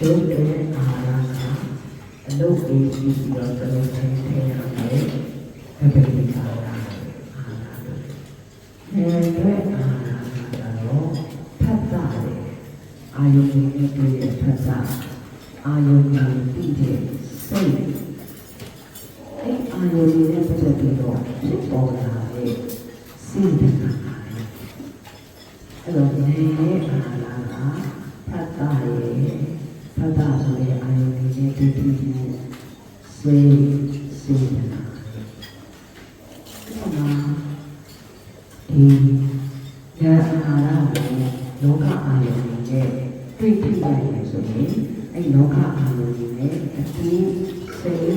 ကျုပ်ရဲ့အာဟာရကအလုပ်ကိုကြည့်ပြီးတော့တလုံးချင်းထည့်ရတယ်အပိပိအာဟာရအာဟာရရဲ့အာဟာရကတော့ထပ်တာလေအာယုန်နဲ့တွေ့တဲ့ထပ်တာအာယုန်ကိုပြီးတဲ့စိတ်အဲ့အာယုန်နဲ့ပတ်သက်ပြီးတော့ဖြစ်ပေါ်လာတဲ့စိတ်ဓာတ်အဲ့တော့ဒီရဲ့အာဟာရကထပ်တာရဲ့ ထပ်တာဆိုတဲ့အာယုန်ရဲ့တွေ့ပြီးမှုစိတ်စိတ်ဓာတ်အဲ့ဒါဒီဉာဏ်အာဟာရကိုလောကအာယုန်နဲ့တွေ့ထိရတယ်ဆိုရင်အဲ့လောကအာယုန်နဲ့အတူစိတ်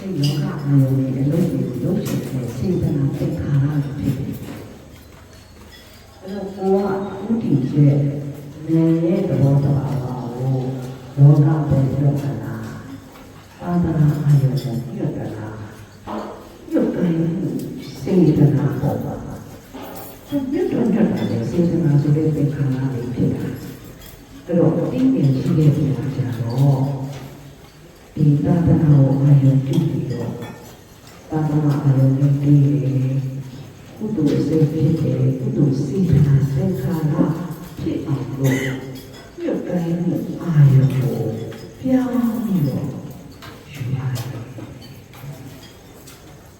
အဲ့လောကအာယုန်နဲ့အလုပ်ကိုလုပ်ချင်တဲ့စေတနာသင်္ခါရဖြစ်တယ်အဲ့တော့ကိုကဥတည်ရဲ့ဉာဏ်ရဲ့သဘောတရားကို လောကပဲပြောတာသာသနာအာယုန်ကိုပြောတာပြုတ်တိုင်းစေတနာပေါ်ပါသူမြတ်တော်တဲ့စေတနာဆိုတဲ့သင်္ခါရလေးဖြစ်တာအဲ့တော့အင်းပြန်ရှိတဲ့ပြန်ကြတော့ဒီသာသနာကိုအာယုန်ပြုပြီးတော့သာသနာအာယုန်နဲ့တည်တယ်ကုသိုလ်စေဖြစ်တယ်ကုသိုလ်စေတနာသင်္ခါရဖြစ်အောင်လို့ပြု တ်တိုင်းအာယုန်ကိုပြောင်းပြီးတော့ယူရတယ်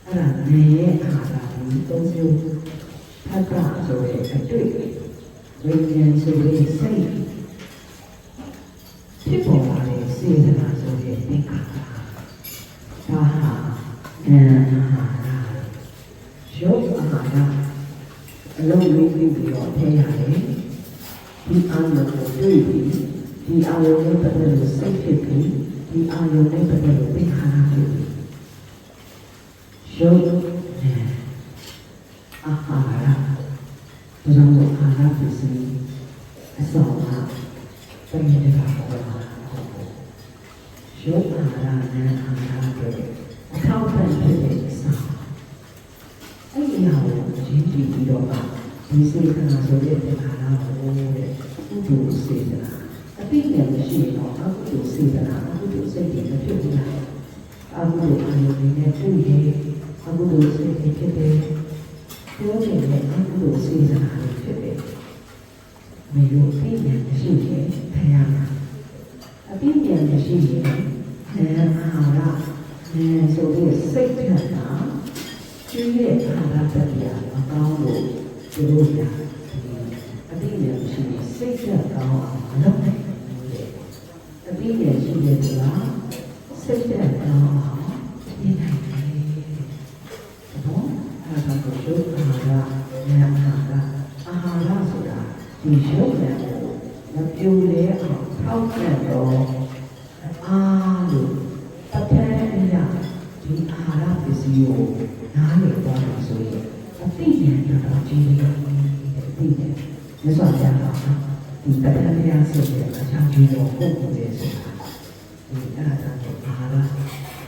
အဲ့ဒါနေရဲ့အာသာဒီသုံးမျိုးဖတ်တာဆိုတဲ့အတွေ့ဝိညာဉ်ဆိုတဲ့စိတ်ဖြစ်ပေါ်လာတဲ့စေတနာဆိုတဲ့သင်္ခါရဒါဟာအဲအာဟာရရုပ်အာဟာရအလုံးလေးပြီးပြီးတော့ထည့်ရတယ် ဒီအာရုံကိုတွေ့ပြီးဒီအာရုံနဲ့ပတ်သက်လို့စိတ်ဖြစ်ပြီးဒီအာရုံနဲ့ပတ်သက်လို့သင်္ခါရဖြစ်ပြီးရုပ်နဲ့အာဟာရဒါကြောင့်အာဟာရပစ္စည်းအစောကပြန်နေတာပေါ့ရုပ်အာဟာရနဲ့အာဟာရတွေအထောက်အပံ့ဖြစ်တဲ့အစားအဲ့ဒီဟာကိုရင်းကြည့်ပြီးတော့ဒီစေတနာဆိုတဲ့သင်္ခါရကို တဲ့ဥဒ္ဓစေတနာအတိအကျမရှိတော့အကုသိုလ်စေတနာအကုသိုလ်စိတ်တွေမဖြစ်ဘူးလားအကုသိုလ်အာရုံတွေနဲ့တွေ့ရင်အကုသိုလ်စိတ်တွေဖြစ်တယ်ပြောနေတဲ့အကုသိုလ်စေတနာတွေဖြစ်တယ်မေယိုအတိအကျမရှိရင်ဖယားအတိအကျမရှိရင်အဲအာဟာရအဲဆိုတဲ့စိတ်ထက်တာကျင်းရဲ့အာဟာရတရားမကောင်းလို့သူတို့ကအတိအကျမရှိရင်စိတ်ထ က်ကောင်းအောင်မလုပ်နိုင်ဘူးလေအတိအကျရှိတဲ့သူကစိတ်ထက်ကောင်းအောင်နေနိုင်တယ်ဘောအဲ့ဒါကိုရုပ်အာဟာရဉာဏ်အာဟာရအာဟာရဆိုတာဒီရုပ်ဉာဏ်ကိုမပြိုလဲအောင်ထောက်ခံတော့အားလို့တထန်အရာဒီအာဟာရပစ္စည်းကိုနားလည်သွားလို့ဆိုရင်အသိဉာဏ်တော်ကြီးတယ်အသိဉာဏ်မြတ်စွာဘုရားက ဒီတထန်အရာဆိုတဲ့အချောင်းကြီးကိုပုဂ္ဂိုလ်ရဲ့ဆိုတာဒီအဲ့ဒါကိုအာဟာ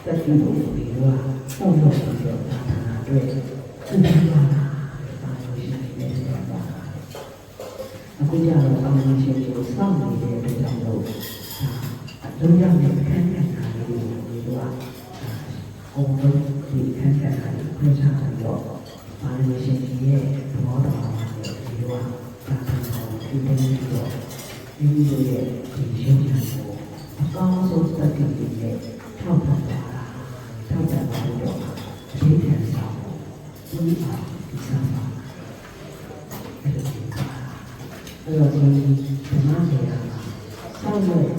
ရတတိယကိုပြီးတော့ပုံလို့ပြီးတော့သာသနာအတွက်သူ့ဘာသာပါလို့ရှိနေတယ်ပါအခုကြတော့အမှန်ရှင်ကိုစောင့်နေတဲ့အတွက်ကြောင့်လို့အလုံးရောက်တဲ့အခန်းကဏ္ဍလေးကိုဒီတော့အုံလုံးဒီအခန်းကဏ္ဍလေးခွင့်ချပြီးတော့ပါလို့ရှင်ရဲ့ ဒီနေ့တော့ဒီလိုရဲ့ဒီရုပ်ဉာဏ်ကိုအကောင်းဆုံးသတ္တိနဲ့ထောက်ပံ့ပါတာထောက်ပံ့ပါတော့အရေးထန်ဆောင်ဒီပါဒီဆောင်ပါအဲ့ဒါဒီကအဲ့တော့ဒီဓမ္မဆိုတာစောင့်လို့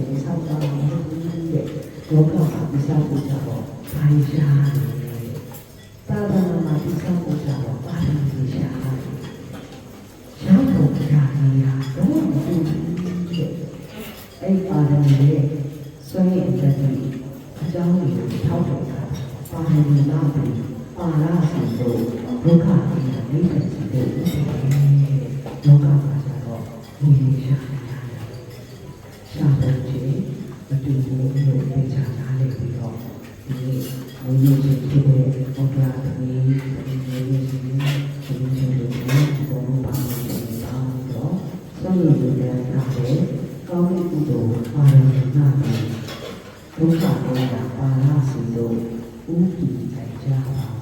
တ်စံတဲ့ဒီစောင့်တော့မဟုတ်ဘူးတဲ့လောကမှာဒီစောင့်ကိုကြတော့ဘာရှာလဲသာသနာမှာဒီစောင့်ကိုကြတော့ဘာလို့ရှာလဲရောက်တော့ကြာနေတာတော့မဟုတ်ဘူးတဲ့အဲ့ပါရမီရဲ့ဆွေးအကြတဲ့အကြောင်းကိုထောက်တော့တာပါရမီလာပြီးပါရစီတို့ဒုက္ခပြီးနိဗ္ဗာန်စီတို့လောကမှာကျတော့ဘုရား သမီးချင်းတို့ကိုအပေါ်ပါနေပါတော့ဆုံးရည်တဲ့ထားတဲ့ကောင်းတဲ့ကုသိုလ်အာရုံနာပြီးဒုက္ခဒေါသပါရစီတို့ဥပ္ပိတိုင်ကြပါ